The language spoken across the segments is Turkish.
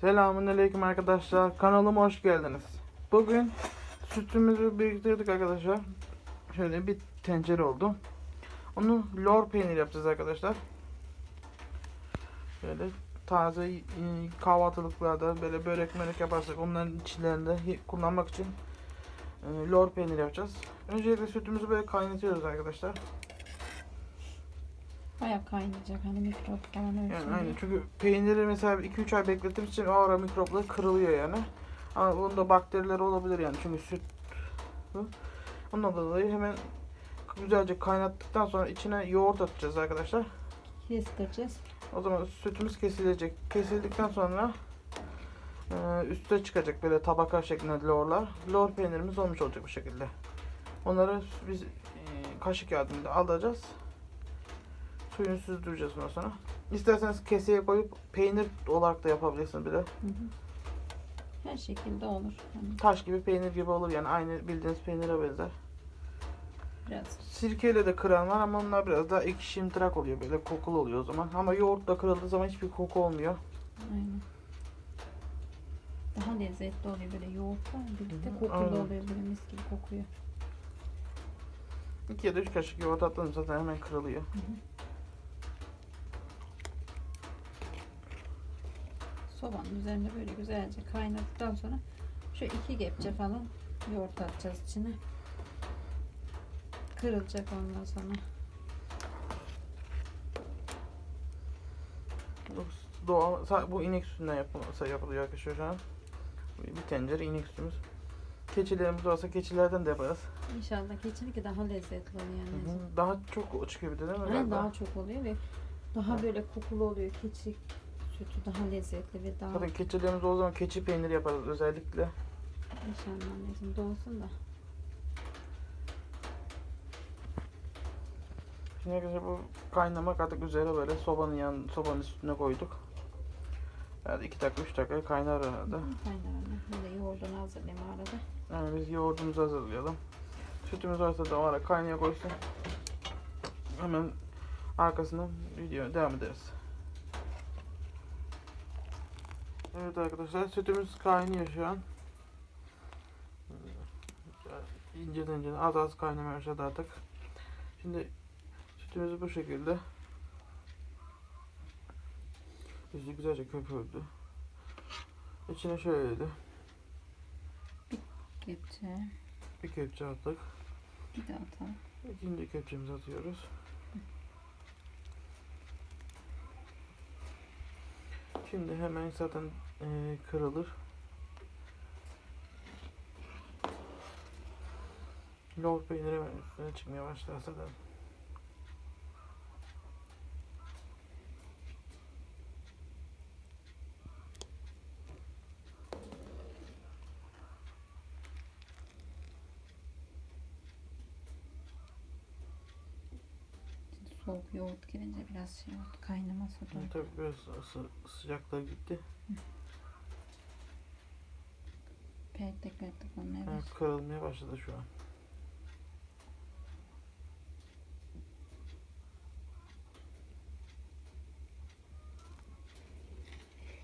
Selamünaleyküm arkadaşlar. Kanalıma hoş geldiniz. Bugün sütümüzü biriktirdik arkadaşlar. Şöyle bir tencere oldu. Onu lor peynir yapacağız arkadaşlar. Böyle taze e, kahvaltılıklarda böyle börek mörek yaparsak onların içlerinde kullanmak için e, lor peynir yapacağız. Öncelikle sütümüzü böyle kaynatıyoruz arkadaşlar. Baya kaynayacak hani mikrop falan ölsün. Yani aynen çünkü peyniri mesela 2-3 ay beklettiğimiz için o ara mikroplar kırılıyor yani. Ama bunda bakteriler olabilir yani çünkü süt. Ondan dolayı hemen güzelce kaynattıktan sonra içine yoğurt atacağız arkadaşlar. Kestireceğiz. O zaman sütümüz kesilecek. Kesildikten sonra e, üste çıkacak böyle tabaka şeklinde lorlar. Lor peynirimiz olmuş olacak bu şekilde. Onları biz e, kaşık yardımıyla alacağız. Suyunu süzdüreceğiz ondan sonra. İsterseniz keseye koyup peynir olarak da yapabilirsiniz bir de. Hı hı. Her şekilde olur. Hani Taş gibi peynir gibi olur yani aynı bildiğiniz peynire benzer. biraz Sirkeyle de kıran var ama onlar biraz daha ekşi şimtırak oluyor böyle kokulu oluyor o zaman. Ama yoğurtla kırıldığı zaman hiçbir koku olmuyor. aynen. Daha lezzetli oluyor böyle yoğurtla birlikte Hı hı, kokulu aynen. oluyor böyle mis gibi kokuyor. 2 ya da 3 kaşık yoğurt attığınız zaten hemen kırılıyor. Sobanın üzerinde böyle güzelce kaynadıktan sonra şu iki kepçe falan yoğurt atacağız içine. Kırılacak ondan sonra. Doğal, bu inek sütünden yapılsa yapılıyor arkadaşlar şu an. Bir tencere inek sütümüz. Keçilerimiz varsa keçilerden de yaparız. İnşallah keçininki daha lezzetli oluyor yani. Hı hı. Daha çok çıkıyor bir de değil mi? Aynen daha çok oluyor ve daha böyle kokulu oluyor. Keçi sütü daha lezzetli ve daha Zaten keçilerimiz o zaman keçi peyniri yaparız özellikle. inşallah anneciğim dolsun da. Şimdi arkadaşlar bu kaynamak artık üzere böyle sobanın yan sobanın üstüne koyduk. Yani 2 dakika 3 dakika kaynar herhalde. Kaynar anne. Ben de yoğurdunu hazırlayayım arada. Yani biz yoğurdumuzu hazırlayalım. Sütümüz varsa da o ara kaynaya koysun. Hemen arkasından video devam ederiz. Evet arkadaşlar sütümüz kaynıyor şu an. İnceden inceden az az kaynamaya başladı artık. Şimdi sütümüz bu şekilde. Yüzü güzelce köpürdü. İçine şöyle Kepçe. bir kepçe attık. Bir de atalım. İkinci kepçemizi atıyoruz. Şimdi hemen zaten eee, kırılır. Lor peyniri çıkmaya başlar zaten. Şimdi soğuk yoğurt girince biraz şey oldu. Kaynaması da. Tabii biraz ısı, sıcaklığı gitti. Pertek pertek olmaya başladı. kırılmaya başladı şu an.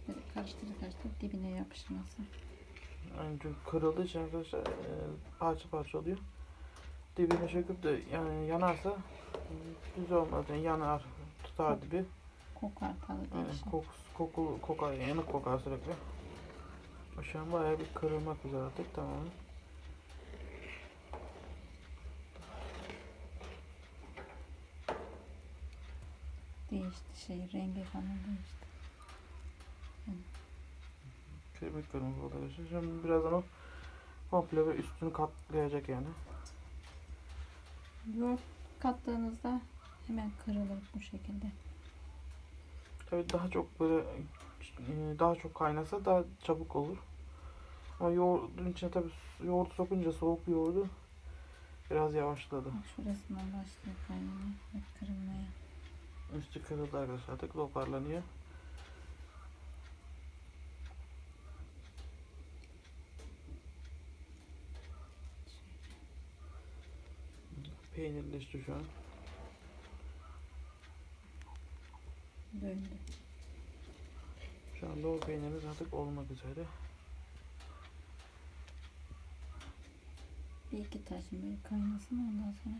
Böyle karıştırı karıştırı dibine yapışması. Yani çünkü kırıldığı için arkadaşlar eee, parça parça oluyor. Dibine çöküp de yani yanarsa güzel olmaz. Yani yanar, tutar dibi. Kokar tadı Yani değişir. kokus, koku, kokar, yanık kokar sürekli. Şu an bayağı bir kırılmak üzere artık tamam. Değişti şey rengi falan değişti. Kemik kırmızı arkadaşlar. Şimdi birazdan o komple ve üstünü katlayacak yani. Yoğurt kattığınızda hemen kırılır bu şekilde. Tabii daha çok böyle e, daha çok kaynasa daha çabuk olur. Ama yoğurdun içine tabii yoğurt sokunca soğuk yoğurdu biraz yavaşladı. Bak şurasından başlıyor kaynamaya kırılmaya. Üstü kırıldı arkadaşlar artık toparlanıyor. Peynirleşti şu an. Döndü. Şu anda o peynirimiz artık olmak üzere. Bir iki taşın böyle kaynasın ondan sonra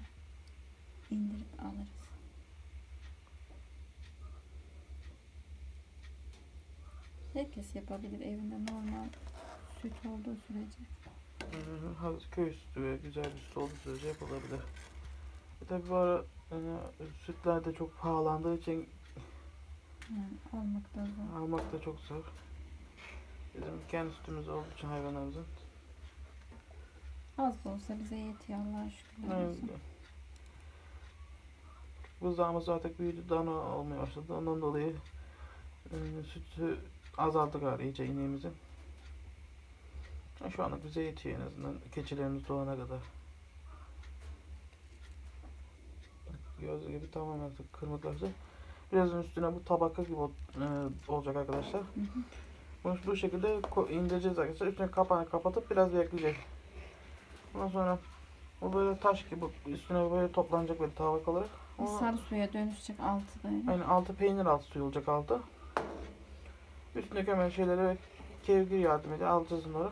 indirip alırız. Herkes yapabilir evinde normal süt olduğu sürece. Köy sütü ve güzel bir süt olduğu sürece yapılabilir. Tabi bu ara yani, sütler de çok pahalandığı için Yani almak da zor. almak da çok zor. Bizim kendi sütümüz olduğu için hayvanlarımızın. Az da olsa bize yetiyor Allah'a şükürler Evet. Buzdağımız artık büyüdü, dana olmaya başladı. Ondan dolayı e, sütü azaldı galiba iyice ineğimizin. Şu anlık bize yetiyor en azından keçilerimiz doğana kadar. Gördüğünüz gibi tamamen kırmızılaştı. Birazdan üstüne bu tabaka gibi e, olacak arkadaşlar. Bunu bu şekilde indireceğiz arkadaşlar. Üstüne kapağını kapatıp biraz bekleyecek. Ondan sonra bu böyle taş gibi üstüne böyle toplanacak böyle tabak olarak. Onu- Sarı suya dönüşecek altı da. Aynen altı peynir altı suyu olacak altı. Üstündeki hemen şeylere kevgir yardım ediyor. Alacağız onları.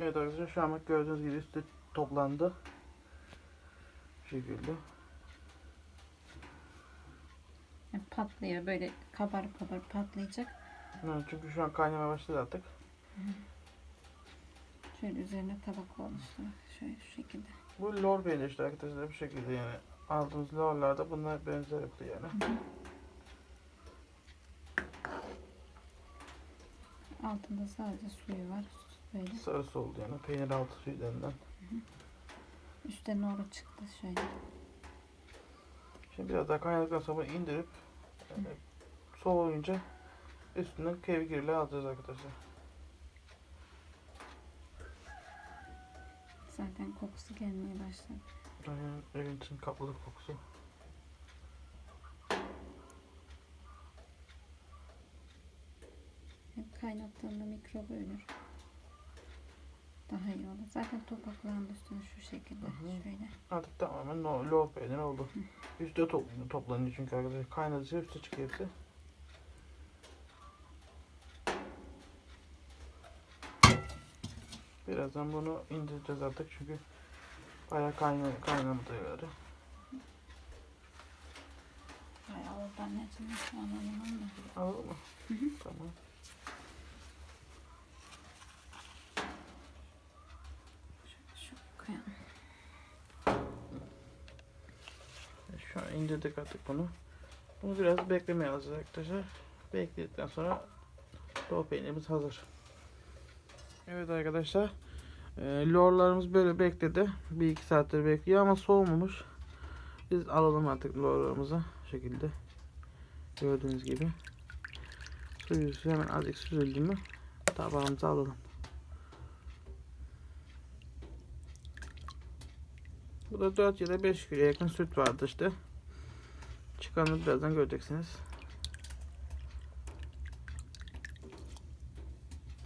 Evet arkadaşlar şu an gördüğünüz gibi üstü toplandı. Bu şekilde. Yani patlıyor böyle kabarıp kabarıp patlayacak. Evet, çünkü şu an kaynamaya başladı artık. Şöyle üzerine tabak oluşturmak. Şöyle şu şekilde. Bu lor peynir işte arkadaşlar bu şekilde yani. Aldığımız lorlarda bunlar benzer yapıyor yani. Altında sadece suyu var. Böyle. Sarısı oldu yani. Peynir altı suyu denilen. Üstte noru çıktı şöyle. Şimdi biraz daha kaynadıktan sonra bunu indirip e, soğuyunca üstünden kevgirle alacağız arkadaşlar. Zaten kokusu gelmeye başladı. Yani evin için kaplılık kokusu. Hep kaynattığında mikrobu ölür. Daha iyi olur. Zaten topakların üstüne şu şekilde. Hı hı. Şöyle. Artık tamamen no, lor peynir oldu. Üstte top, toplanıyor çünkü arkadaşlar. Kaynadıkça üstte çıkıyor hepsi. Birazdan bunu indireceğiz artık çünkü bayağı kayna, kaynamadı yani. Bayağı oldu anneciğim. Anlamam da. Anladın mı? Tamam. Şu koyalım. Şu indirdik artık bunu. Bunu biraz beklemeye alacağız arkadaşlar. Bekledikten sonra doğu peynirimiz hazır. Evet arkadaşlar. E, lorlarımız böyle bekledi. Bir iki saattir bekliyor ama soğumamış. Biz alalım artık lorlarımızı. Bu şekilde. Gördüğünüz gibi. Suyu hemen azıcık süzüldü mü tabağımıza alalım. Bu da 4 ya da 5 kilo yakın süt vardı işte. Çıkanı birazdan göreceksiniz.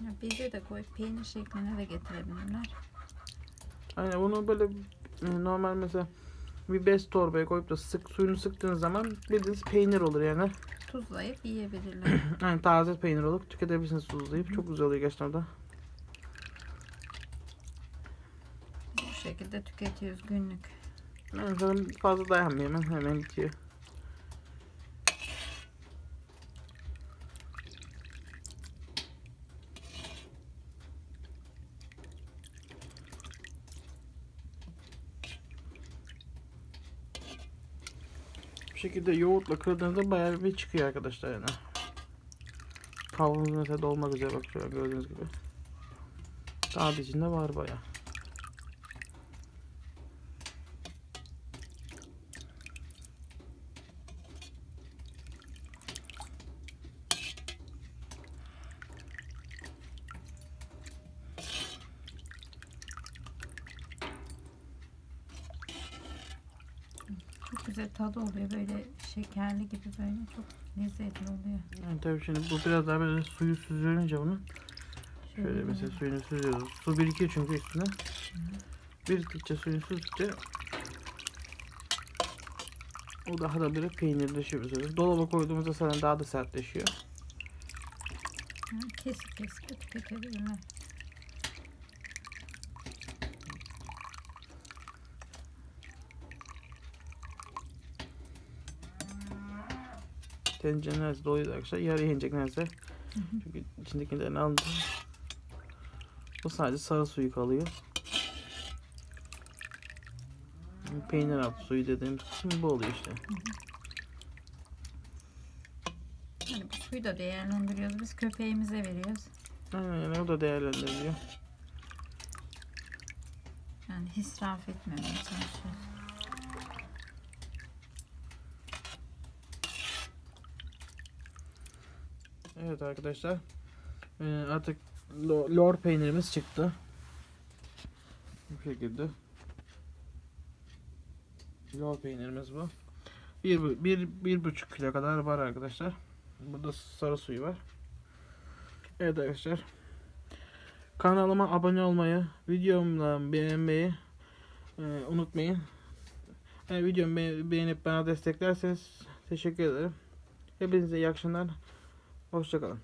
Ya bize de koyup peynir şekline de getirebilirler. Aynen bunu böyle e, normal mesela bir bez torbaya koyup da sık suyunu sıktığınız zaman bildiğiniz peynir olur yani. Tuzlayıp yiyebilirler. Yani taze peynir olur. Tüketebilirsiniz tuzlayıp. Çok güzel oluyor gerçekten da. Bu şekilde tüketiyoruz günlük. Yani fazla dayanmıyor hemen. Hemen bitiyor. Şekilde yoğurtla kırdığınızda bayağı bir çıkıyor arkadaşlar yani. Kavanoz mesela dolmak üzere bak şöyle gördüğünüz gibi. Daha da içinde var bayağı. Çok güzel tadı oluyor. Böyle şekerli gibi böyle çok lezzetli oluyor. Yani tabii şimdi bu biraz daha böyle suyu süzülünce bunun Şöyle Hmm. mesela suyunu süzüyoruz. Su birikiyor çünkü üstüne. Biriktikçe suyunu süzdükçe o daha da böyle peynirleşiyor sefer. Dolaba koyduğumuzda sana daha da sertleşiyor. Kesip kesip de tüketebilirler. Tencere neresi doluydu arkadaşlar. Yarıya inecek neredeyse. Çünkü içindekilerini aldım. Bu sadece sarı suyu kalıyor. Peynir altı suyu dediğimiz kısım bu oluyor işte. Hani bu suyu da değerlendiriyoruz. Biz köpeğimize veriyoruz. Aynen yani o da değerlendiriliyor. Yani israf etmemeye çalışıyoruz. Evet arkadaşlar. Ee, artık lo- lor peynirimiz çıktı. Bu şekilde. Lor peynirimiz bu. Bir, bir, bir buçuk kilo kadar var arkadaşlar. Burada sarı suyu var. Evet arkadaşlar. Kanalıma abone olmayı, videomu beğenmeyi e, unutmayın. E, videomu be- beğenip bana desteklerseniz teşekkür ederim. Hepinize iyi akşamlar. Hoşçakalın.